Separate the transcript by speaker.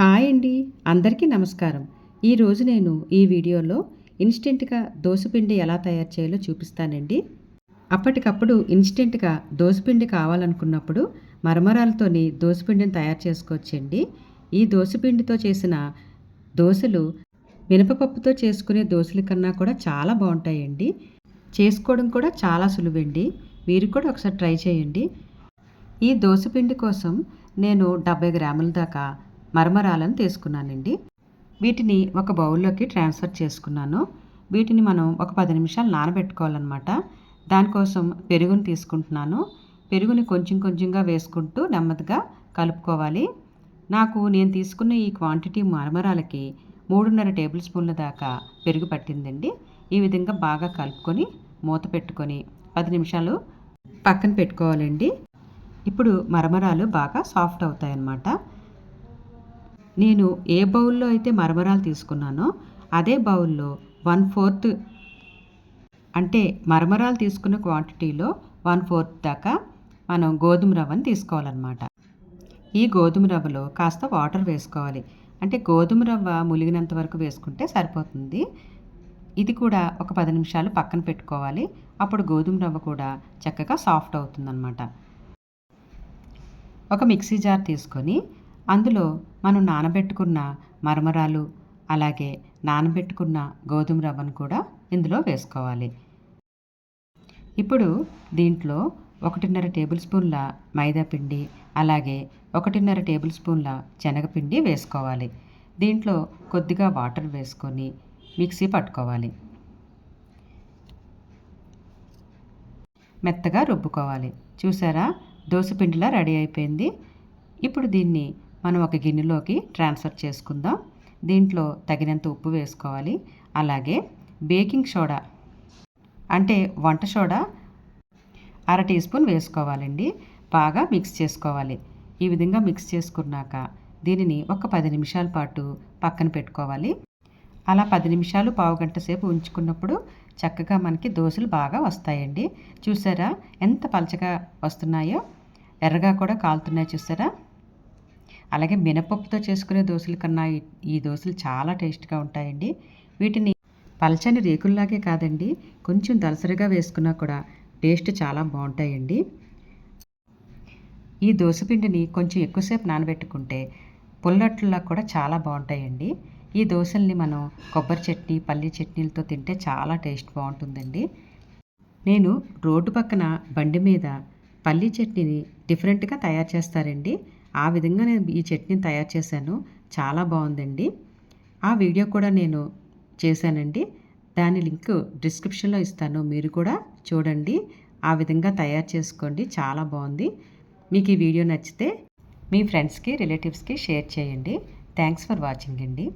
Speaker 1: Hi అండి. అందరికీ నమస్కారం. ఈరోజు నేను ఈ వీడియోలో ఇన్స్టెంట్గా దోసపిండి ఎలా తయారు చేయాలో చూపిస్తానండి. అప్పటికప్పుడు ఇన్స్టెంట్గా దోసపిండి కావాలనుకున్నప్పుడు మరమరాలతోని దోసపిండిని తయారు చేసుకోవచ్చండి. ఈ దోసపిండితో చేసిన దోశలు మినపపప్పుతో చేసుకునే దోశల కన్నా కూడా చాలా బాగుంటాయండి. చేసుకోవడం కూడా చాలా సులువండి. మీరు కూడా ఒకసారి ట్రై చేయండి. ఈ దోశపిండి కోసం నేను డెబ్బై గ్రాముల దాకా మరమరాలను తీసుకున్నానండి. వీటిని ఒక బౌల్లోకి ట్రాన్స్ఫర్ చేసుకున్నాను. వీటిని మనం ఒక పది నిమిషాలు నానబెట్టుకోవాలన్నమాట. దానికోసం పెరుగుని తీసుకుంటున్నాను. పెరుగుని కొంచెం కొంచెంగా వేసుకుంటూ నెమ్మదిగా కలుపుకోవాలి. నాకు నేను తీసుకున్న ఈ క్వాంటిటీ మరమరాలకి మూడున్నర టేబుల్ స్పూన్ల దాకా పెరుగు పట్టిందండి. ఈ విధంగా బాగా కలుపుకొని మూత పెట్టుకొని పది నిమిషాలు పక్కన పెట్టుకోవాలండి. ఇప్పుడు మరమరాలు బాగా సాఫ్ట్ అవుతాయన్నమాట. నేను ఏ బౌల్లో అయితే మరమరాలు తీసుకున్నానో అదే బౌల్లో వన్ ఫోర్త్ అంటే మరమరాలు తీసుకున్న క్వాంటిటీలో వన్ ఫోర్త్ దాకా మనం గోధుమ రవ్వని తీసుకోవాలన్నమాట. ఈ గోధుమ రవ్వలో కాస్త వాటర్ వేసుకోవాలి. అంటే గోధుమ రవ్వ ములిగినంత వరకు వేసుకుంటే సరిపోతుంది. ఇది కూడా ఒక పది నిమిషాలు పక్కన పెట్టుకోవాలి. అప్పుడు గోధుమ రవ్వ కూడా చక్కగా సాఫ్ట్ అవుతుందన్నమాట. ఒక మిక్సీ జార్ తీసుకొని అందులో మనం నానబెట్టుకున్న మరమరాలు అలాగే నానబెట్టుకున్న గోధుమ రవ్వను కూడా ఇందులో వేసుకోవాలి. ఇప్పుడు దీంట్లో ఒకటిన్నర టేబుల్ స్పూన్ల మైదా పిండి అలాగే ఒకటిన్నర టేబుల్ స్పూన్ల శనగపిండి వేసుకోవాలి. దీంట్లో కొద్దిగా వాటర్ వేసుకొని మిక్సీ పట్టుకోవాలి. మెత్తగా రుబ్బుకోవాలి. చూసారా? దోశపిండిలా రెడీ అయిపోయింది. ఇప్పుడు దీన్ని మనం ఒక గిన్నెలోకి ట్రాన్స్ఫర్ చేసుకుందాం. దీంట్లో తగినంత ఉప్పు వేసుకోవాలి. అలాగే బేకింగ్ సోడా అంటే వంట సోడా అర టీ స్పూన్ వేసుకోవాలండి. బాగా మిక్స్ చేసుకోవాలి. ఈ విధంగా మిక్స్ చేసుకున్నాక దీనిని ఒక పది నిమిషాల పాటు పక్కన పెట్టుకోవాలి. అలా పది నిమిషాలు పావు గంట సేపు ఉంచుకున్నప్పుడు చక్కగా మనకి దోశలు బాగా వస్తాయండి. చూసారా? ఎంత పలచగా వస్తున్నాయో? ఎర్రగా కూడా కాలుతున్నాయో చూసారా? అలాగే మినపప్పుతో చేసుకునే దోశల కన్నా ఈ దోశలు చాలా టేస్ట్గా ఉంటాయండి. వీటిని పల్చని రేకుల్లాగే కాదండి కొంచెం దలసరిగా వేసుకున్నా కూడా టేస్ట్ చాలా బాగుంటాయండి. ఈ దోశపిండిని కొంచెం ఎక్కువసేపు నానబెట్టుకుంటే పుల్లట్లా కూడా చాలా బాగుంటాయండి. ఈ దోశల్ని మనం కొబ్బరి చట్నీ పల్లి చట్నీలతో తింటే చాలా టేస్ట్ బాగుంటుందండి. నేను రోడ్డు పక్కన బండి మీద పల్లి చట్నీని డిఫరెంట్గా తయారు చేస్తారండి. ఆ విధంగా నేను ఈ చట్నీని తయారు చేశాను. చాలా బాగుందండి. ఆ వీడియో కూడా నేను చేశానండి. దాని లింక్ డిస్క్రిప్షన్లో ఇస్తాను. మీరు కూడా చూడండి. ఆ విధంగా తయారు చేసుకోండి. చాలా బాగుంది. మీకు ఈ వీడియో నచ్చితే మీ ఫ్రెండ్స్కి రిలేటివ్స్కి షేర్ చేయండి. థ్యాంక్స్ ఫర్ వాచింగ్ అండి.